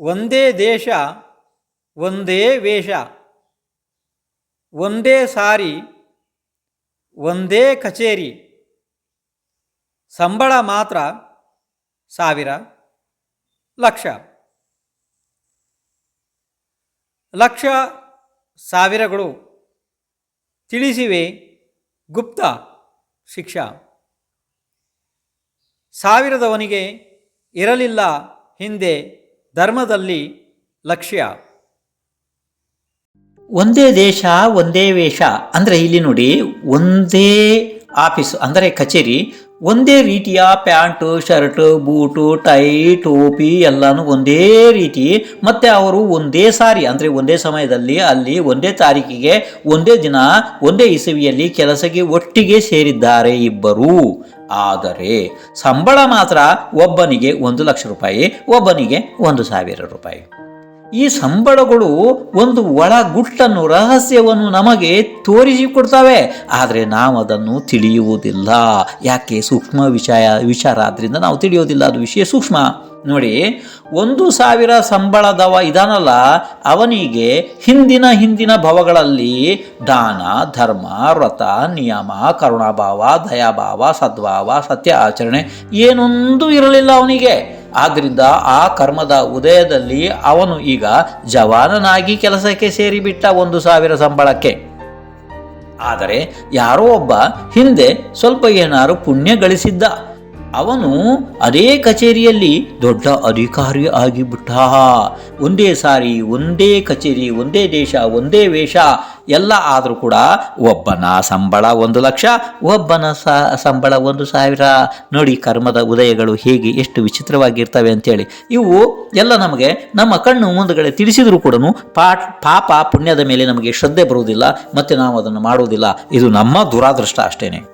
ಒಂದೇ ದೇಶ, ಒಂದೇ ವೇಷ, ಒಂದೇ ಸಾರಿ, ಒಂದೇ ಕಚೇರಿ, ಸಂಬಳ ಮಾತ್ರ ಸಾವಿರ, ಲಕ್ಷ. ಲಕ್ಷ ಸಾವಿರಗಳು ತಿಳಿಸಿವೆ ಗುಪ್ತ ಶಿಕ್ಷಾ. ಸಾವಿರದವನಿಗೆ ಇರಲಿಲ್ಲ ಹಿಂದೆ ಧರ್ಮದಲ್ಲಿ ಲಕ್ಷ್ಯ. ಒಂದೇ ದೇಶ ಒಂದೇ ವೇಷ. ಅಂದರೆ ಇಲ್ಲಿ ನೋಡಿ ಒಂದೇ ಆಫೀಸ್ ಅಂದರೆ ಕಚೇರಿ ಒಂದೇ ರೀತಿಯ ಪ್ಯಾಂಟು, ಶರ್ಟು, ಬೂಟು, ಟೈ, ಟೋಪಿ ಎಲ್ಲನೂ ಒಂದೇ ರೀತಿ. ಮತ್ತು ಅವರು ಒಂದೇ ಸಾರಿ, ಅಂದರೆ ಒಂದೇ ಸಮಯದಲ್ಲಿ, ಅಲ್ಲಿ ಒಂದೇ ತಾರೀಕಿಗೆ, ಒಂದೇ ದಿನ, ಒಂದೇ ಇಸವಿಯಲ್ಲಿ ಕೆಲಸಕ್ಕೆ ಒಟ್ಟಿಗೆ ಸೇರಿದ್ದಾರೆ ಇಬ್ಬರು. ಆದರೆ ಸಂಬಳ ಮಾತ್ರ ಒಬ್ಬನಿಗೆ ಒಂದು ಲಕ್ಷ ರೂಪಾಯಿ, ಒಬ್ಬನಿಗೆ ಒಂದು ಸಾವಿರ ರೂಪಾಯಿ. ಈ ಸಂಬಳಗಳು ಒಂದು ಒಳ ಗುಟ್ಟನ್ನು, ರಹಸ್ಯವನ್ನು ನಮಗೆ ತೋರಿಸಿಕೊಡ್ತವೆ ಆದರೆ ನಾವು ಅದನ್ನು ತಿಳಿಯುವುದಿಲ್ಲ. ಯಾಕೆ? ಸೂಕ್ಷ್ಮ ವಿಷಯ, ವಿಚಾರ ಆದ್ದರಿಂದ ನಾವು ತಿಳಿಯೋದಿಲ್ಲ ಅದು ವಿಷಯ ಸೂಕ್ಷ್ಮ. ನೋಡಿ, ಒಂದು ಸಾವಿರ ಸಂಬಳದವ ಇದಾನಲ್ಲ, ಅವನಿಗೆ ಹಿಂದಿನ ಹಿಂದಿನ ಭವಗಳಲ್ಲಿ ದಾನ, ಧರ್ಮ, ವ್ರತ, ನಿಯಮ, ಕರುಣಾಭಾವ, ದಯಾಭಾವ, ಸದ್ಭಾವ ಸತ್ಯ ಆಚರಣೆ ಏನೊಂದು ಇರಲಿಲ್ಲ ಅವನಿಗೆ. ಆದ್ದರಿಂದ ಆ ಕರ್ಮದ ಉದಯದಲ್ಲಿ ಅವನು ಈಗ ಜವಾನನಾಗಿ ಕೆಲಸಕ್ಕೆ ಸೇರಿಬಿಟ್ಟ ಒಂದು ಸಾವಿರ ಸಂಬಳಕ್ಕೆ. ಆದರೆ ಯಾರೋ ಒಬ್ಬ ಹಿಂದೆ ಸ್ವಲ್ಪ ಏನಾರು ಪುಣ್ಯ ಗಳಿಸಿದ್ದ. ಅವನು ಅದೇ ಕಚೇರಿಯಲ್ಲಿ ದೊಡ್ಡ ಅಧಿಕಾರಿ ಆಗಿಬಿಟ್ಟ. ಒಂದೇ ಸಾರಿ, ಒಂದೇ ಕಚೇರಿ, ಒಂದೇ ದೇಶ, ಒಂದೇ ವೇಷ ಎಲ್ಲ ಆದರೂ ಕೂಡ ಒಬ್ಬನ ಸಂಬಳ ಒಂದು ಲಕ್ಷ, ಒಬ್ಬನ ಸಂಬಳ ಒಂದು ಸಾವಿರ. ನೋಡಿ, ಕರ್ಮದ ಉದಯಗಳು ಹೇಗೆ ಎಷ್ಟು ವಿಚಿತ್ರವಾಗಿರ್ತವೆ ಅಂತೇಳಿ. ಇವು ಎಲ್ಲ ನಮಗೆ ನಮ್ಮ ಕಣ್ಣು ಮುಂದುಗಡೆ ತಿಳಿಸಿದರೂ ಕೂಡ ಪಾಠ, ಪಾಪ ಪುಣ್ಯದ ಮೇಲೆ ನಮಗೆ ಶ್ರದ್ಧೆ ಬರುವುದಿಲ್ಲ, ಮತ್ತು ನಾವು ಅದನ್ನು ಮಾಡುವುದಿಲ್ಲ. ಇದು ನಮ್ಮ ದುರಾದೃಷ್ಟ ಅಷ್ಟೇನೆ.